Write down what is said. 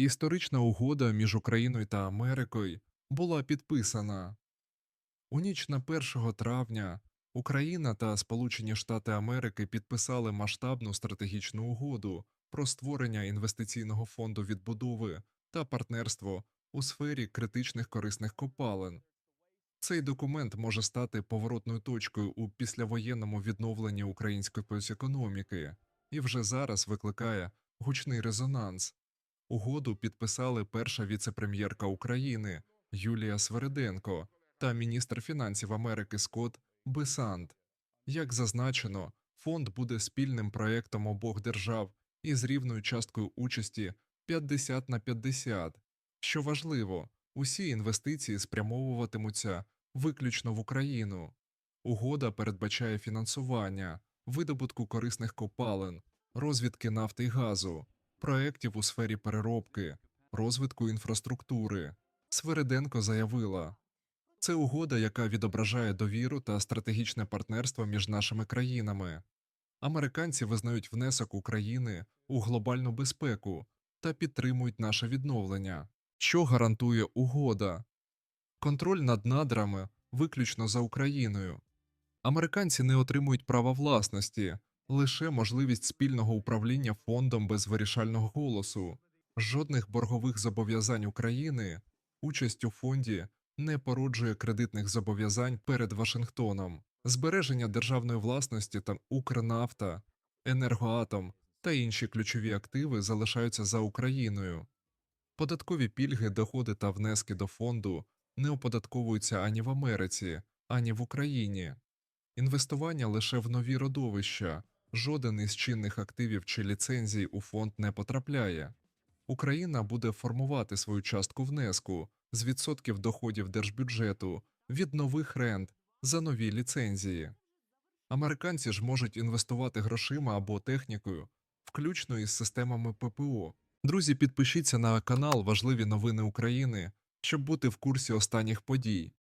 Історична угода між Україною та Америкою була підписана. У ніч на 1 травня Україна та Сполучені Штати Америки підписали масштабну стратегічну угоду про створення інвестиційного фонду відбудови та партнерство у сфері критичних корисних копалин. Цей документ може стати поворотною точкою у післявоєнному відновленні української економіки і вже зараз викликає гучний резонанс. Угоду підписали перша віцепрем'єрка України Юлія Свериденко та міністр фінансів Америки Скотт Бесант. Як зазначено, фонд буде спільним проектом обох держав із рівною часткою участі 50 на 50. Що важливо, усі інвестиції спрямовуватимуться виключно в Україну. Угода передбачає фінансування, видобутку корисних копалин, розвідки нафти й газу, проєктів у сфері переробки, розвитку інфраструктури. Свериденко заявила, це угода, яка відображає довіру та стратегічне партнерство між нашими країнами. Американці визнають внесок України у глобальну безпеку та підтримують наше відновлення, що гарантує угода. Контроль над надрами виключно за Україною. Американці не отримують права власності, лише можливість спільного управління фондом без вирішального голосу, жодних боргових зобов'язань України, участь у фонді не породжує кредитних зобов'язань перед Вашингтоном, збереження державної власності та Укрнафта, енергоатом та інші ключові активи залишаються за Україною. Податкові пільги, доходи та внески до фонду не оподатковуються ані в Америці, ані в Україні. Інвестування лише в нові родовища, жоден із чинних активів чи ліцензій у фонд не потрапляє. Україна буде формувати свою частку внеску з відсотків доходів держбюджету від нових рент за нові ліцензії. Американці ж можуть інвестувати грошима або технікою, включно із системами ППО. Друзі, підпишіться на канал Важливі новини України, щоб бути в курсі останніх подій.